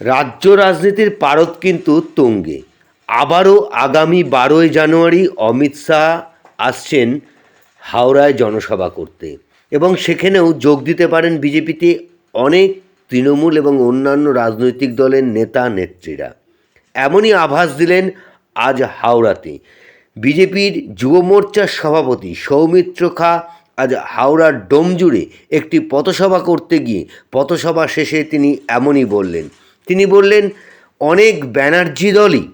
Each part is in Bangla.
রাজ্য রাজনীতির পারদ কিন্তু তুঙ্গে। আবারও আগামী বারোই জানুয়ারি অমিত শাহ আসছেন হাওড়ায় জনসভা করতে এবং সেখানেও যোগ দিতে পারেন বিজেপিতে অনেক তৃণমূল এবং অন্যান্য রাজনৈতিক দলের নেতা, নেত্রীরা। এমনই আভাস দিলেন আজ হাওড়াতে। বিজেপির যুব মোর্চার সভাপতি সৌমিত্র খা আজ হাওড়ার ডোমজুড়ে একটি পথসভা করতে গিয়ে পথসভা শেষে তিনি এমনই বললেন তিনি বললেন, অনেক ব্যানার্জি দলই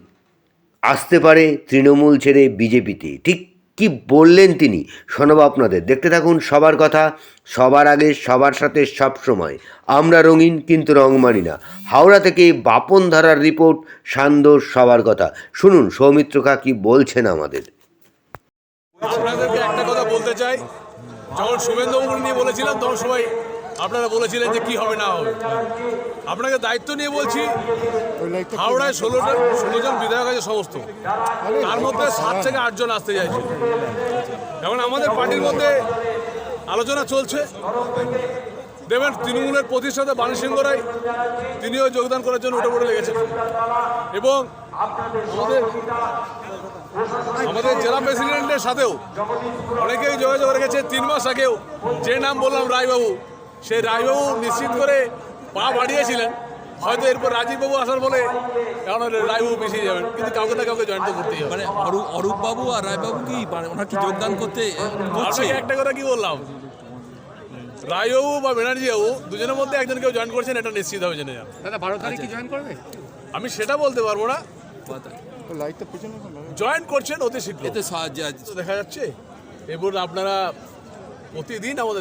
আসতে পারে তৃণমূল ছেড়ে বিজেপিতে। ঠিক কি বললেন তিনি? শোনাবো আপনাদের। দেখতে থাকুন সবার কথা, সবার আগে, সবার সাথে সব সময়। আমরা রঙিন, কিন্তু রং মানি না। হাওড়া থেকে বাপন ধারার রিপোর্ট, সান্দর সবার কথা। শুনুন, সৌমিত্র কা বলছেন আমাদের। আপনাদেরকে একটা কথা বলতে চাই। যখন শুভেন্দুবাবু নিয়ে বলেছিলাম, তখন সবাই আপনারা বলেছিলেন যে কি হবে না হবে। আপনাকে দায়িত্ব নিয়ে বলছি, হাওড়ায় ষোলোটা ষোলো জন বিধায়ক আছে সমস্ত। তার মধ্যে সাত থেকে আটজন আসতে চাইছে। এখন আমাদের পার্টির মধ্যে আলোচনা চলছে। দেবেন তৃণমূলের প্রতিষ্ঠাতা বাণী সিংহ রায়, তিনিও যোগদান করার জন্য উঠে পড়ে লেগেছেন। এবং আমাদের আমাদের জেলা প্রেসিডেন্টের সাথেও অনেকেই যোগাযোগ রেখেছে। তিন মাস আগেও যে নাম বললাম রায়বাবু সেই রায়বাবু নিশ্চিত করে পা বাড়িয়েছিলেন। হয়তো এরপর রাজীববাবু আসার বলে এখন রায়বাবু পিছিয়ে যাবেন। কিন্তু কাউকে না কাউকে জয়েন তো করতেই হবে। মানে অরূপ অরূপ বাবু আর রায় বাবু কি মানে ওনার কি যোগদান করতে আপনাকে একটা কথা কি বললাম? রায়বাবু বা ব্যানার্জি বাবু দুজনের মধ্যে একজন কেউ জয়েন করছেন এটা নিশ্চিত হবে জেনে যান দাদা বারো তারিখ কি জয়েন করবে? আমি সেটা বলতে পারব না। জয়েন করছেন অতি শীঘ্র। এতে সাহায্য দেখা যাচ্ছে। এরপর আপনারা প্রতিদিন আমাদের